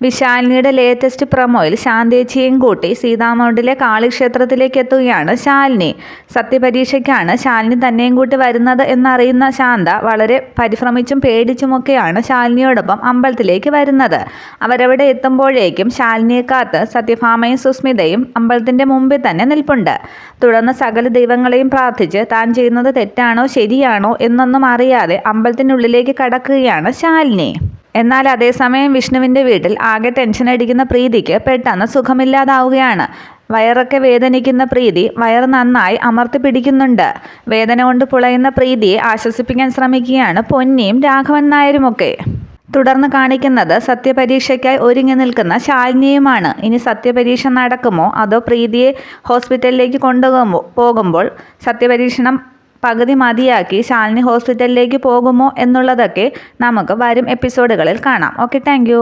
വിശാലിനിയുടെ latest പ്രൊമോയിൽ ശാന്തേച്ചിയും കൂട്ടി സീതാമൗണ്ടിലെ കാളിക്ഷേത്രത്തിലേക്ക് എത്തുകയാണ് ശാലിനി. സത്യപരീക്ഷയ്ക്കാണ് ശാലിനി തന്നെയും കൂട്ടി വരുന്നത് എന്നറിയുന്ന ശാന്ത വളരെ പരിഭ്രമിച്ചും പേടിച്ചുമൊക്കെയാണ് ശാലിനിയോടൊപ്പം അമ്പലത്തിലേക്ക് വരുന്നത്. അവരവിടെ എത്തുമ്പോഴേക്കും ശാലിനിയെ കാത്ത് സത്യഭാമയും സുസ്മിതയും അമ്പലത്തിന്റെ മുമ്പിൽ തന്നെ നിൽപ്പുണ്ട്. തുടർന്ന് സകല ദൈവങ്ങളെയും പ്രാർത്ഥിച്ച് താൻ ചെയ്യുന്നത് തെറ്റാണോ ശരിയാണോ എന്നൊന്നും അറിയാതെ അമ്പലത്തിനുള്ളിലേക്ക് കടക്കുകയാണ് ശാലിനി. എന്നാൽ അതേസമയം വിഷ്ണുവിന്റെ വീട്ടിൽ ആകെ ടെൻഷൻ അടിക്കുന്ന പ്രീതിക്ക് പെട്ടെന്ന് സുഖമില്ലാതാവുകയാണ്. വയറൊക്കെ വേദനിക്കുന്ന പ്രീതി വയർ നന്നായി അമർത്തി പിടിക്കുന്നുണ്ട്. വേദന കൊണ്ട് പുളയുന്ന പ്രീതിയെ ആശ്വസിപ്പിക്കാൻ ശ്രമിക്കുകയാണ് പൊന്നിയും രാഘവൻ നായരുമൊക്കെ. തുടർന്ന് കാണിക്കുന്നത് സത്യപരീക്ഷയ്ക്കായി ഒരുങ്ങി നിൽക്കുന്ന ശാലിനിയുമാണ്. ഇനി സത്യപരീക്ഷ നടക്കുമോ? അതോ പ്രീതിയെ ഹോസ്പിറ്റലിലേക്ക് കൊണ്ടുപോകുമ്പോൾ പോകുമ്പോൾ സത്യപരീക്ഷണം പകുതി മതിയാക്കി ശാലിനി ഹോസ്പിറ്റലിലേക്ക് പോകുമോ എന്നുള്ളതൊക്കെ നമുക്ക് വരും എപ്പിസോഡുകളിൽ കാണാം. Okay thank